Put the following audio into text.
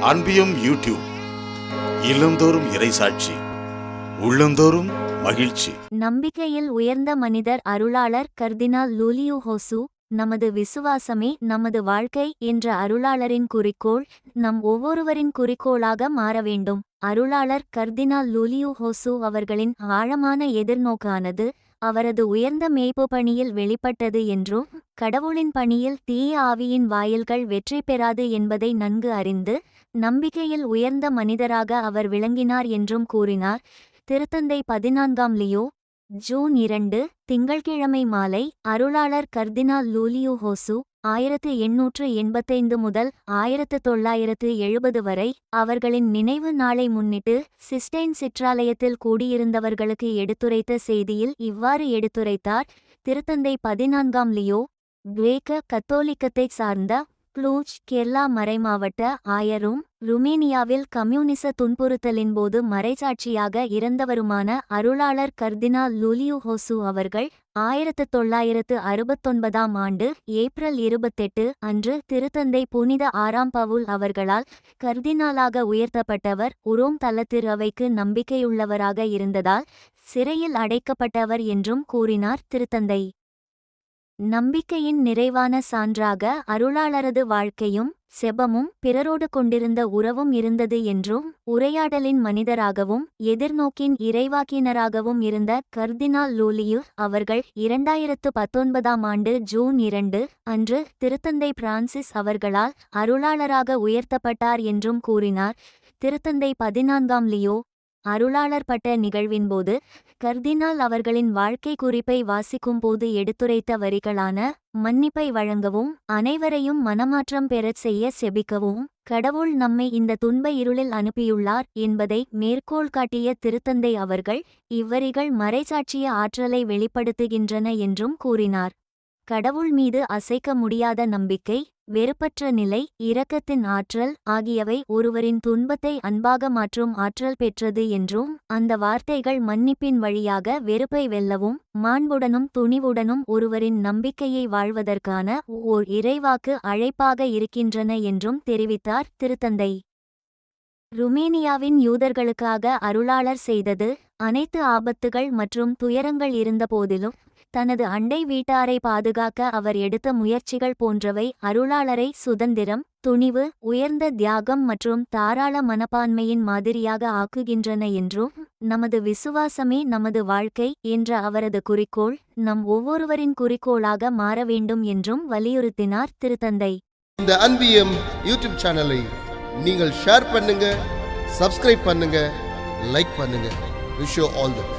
அன்பியும் YouTube இல்லந்தோறும் இறைசாட்சி உள்ளந்தோறும் மகிழ்ச்சி. நம்பிக்கையில் உயர்ந்த மனிதர் அருளாளர் கர்தினால் லூலியு ஹோசு நமது விசுவாசமே நமது வாழ்க்கை என்ற அருளாளரின் குறிக்கோள் நம் ஒவ்வொருவரின் குறிக்கோளாக மாற வேண்டும். அருளாளர் கர்தினால் லூலியு ஹோசு அவர்களின் ஆழமான எதிர்நோக்கானது அவரது உயர்ந்த மேய்ப்பு பணியில் வெளிப்பட்டது என்றும் கடவுளின் பணியில் தீய ஆவியின் வாயில்கள் வெற்றி பெறாது என்பதை நன்கு அறிந்து நம்பிக்கையில் உயர்ந்த மனிதராக அவர் விளங்கினார் என்றும் கூறினார். திருத்தந்தை பதினான்காம் லியோ ஜூன் இரண்டு திங்கள்கிழமை மாலை அருளாளர் கர்தினால் லூலியூ ஹோசு ஆயிரத்து எண்ணூற்று எண்பத்தைந்து முதல் ஆயிரத்து தொள்ளாயிரத்து எழுபது வரை அவர்களின் நினைவு நாளை முன்னிட்டு சிஸ்டைன் சிற்றாலயத்தில் கூடியிருந்தவர்களுக்கு எடுத்துரைத்த செய்தியில் இவ்வாறு எடுத்துரைத்தார். திருத்தந்தை பதினான்காம் லியோ கிரேக்க கத்தோலிக்கத்தைச் சார்ந்த ப்ளூச் கேரளா மறைமாவட்ட ஆயரும் ருமேனியாவில் கம்யூனிச துன்புறுத்தலின் போது மறைச்சாட்சியாக இறந்தவருமான அருளாளர் கர்தினா லூலியு ஹோசு அவர்கள் ஆயிரத்து தொள்ளாயிரத்து அறுபத்தொன்பதாம் ஆண்டு ஏப்ரல் இருபத்தெட்டு அன்று திருத்தந்தை புனித ஆறாம் பவுல் அவர்களால் கர்தினாலாக உயர்த்தப்பட்டவர் உரோம் தலத்திரவைக்கு நம்பிக்கையுள்ளவராக இருந்ததால் சிறையில் அடைக்கப்பட்டவர் என்றும் கூறினார் திருத்தந்தை. நம்பிக்கையின் நிறைவான சான்றாக அருளாளரது வாழ்க்கையும் செபமும் பிறரோடு கொண்டிருந்த உறவும் இருந்தது என்றும் உரையாடலின் மனிதராகவும் எதிர்நோக்கின் இறைவாக்கினராகவும் இருந்த கர்தினால் லூலியு அவர்கள் இரண்டாயிரத்து பத்தொன்பதாம் ஆண்டு ஜூன் இரண்டு அன்று திருத்தந்தை பிரான்சிஸ் அவர்களால் அருளாளராக உயர்த்தப்பட்டார் என்றும் கூறினார். திருத்தந்தை பதினான்காம் லியோ அருளாளர் பட்ட நிகழ்வின்போது கர்தினால் அவர்களின் வாழ்க்கை குறிப்பை வாசிக்கும்போது எடுத்துரைத்த வரிகளான மன்னிப்பை வழங்கவும் அனைவரையும் மனமாற்றம் பெறச் செய்ய செபிக்கவும் கடவுள் நம்மை இந்த துன்ப இருளில் அனுப்பியுள்ளார் என்பதை மேற்கோள் காட்டிய திருத்தந்தை அவர்கள் இவ்வரிகள் மறைசாட்சிய ஆற்றலை வெளிப்படுத்துகின்றன என்றும் கூறினார். கடவுள் மீது அசைக்க முடியாத நம்பிக்கை வெறுப்பற்ற நிலை இரக்கத்தின் ஆற்றல் ஆகியவை ஒருவரின் துன்பத்தை அன்பாக மாற்றும் ஆற்றல் பெற்றது என்றும் அந்த வார்த்தைகள் மன்னிப்பின் வழியாக வெறுப்பை வெல்லவும் மாண்புடனும் துணிவுடனும் ஒருவரின் நம்பிக்கையை வாழ்வதற்கான ஓர் இறைவாக்கு அழைப்பாக இருக்கின்றன என்றும் தெரிவித்தார் திருத்தந்தை. ருமேனியாவின் யூதர்களுக்காக அருளாளர் செய்தது அனைத்து ஆபத்துகள் மற்றும் துயரங்கள் இருந்தபோதிலும் தனது அண்டை வீட்டாரை பாதுகாக்க அவர் எடுத்த முயற்சிகள் போன்றவை அருளாளரை சுதந்திரம் துணிவு உயர்ந்த தியாகம் மற்றும் தாராள மனப்பான்மையின் மாதிரியாக ஆக்குகின்றன என்றும் நமது விசுவாசமே நமது வாழ்க்கை என்ற அவரது குறிக்கோள் நம் ஒவ்வொருவரின் குறிக்கோளாக மாற வேண்டும் என்றும் வலியுறுத்தினார் திருத்தந்தை. இந்த அன்பியம் யூடியூப் சேனலை நீங்கள் ஷேர் பண்ணுங்க சப்ஸ்கிரைப் பண்ணுங்க லைக் பண்ணுங்க. Wish all the best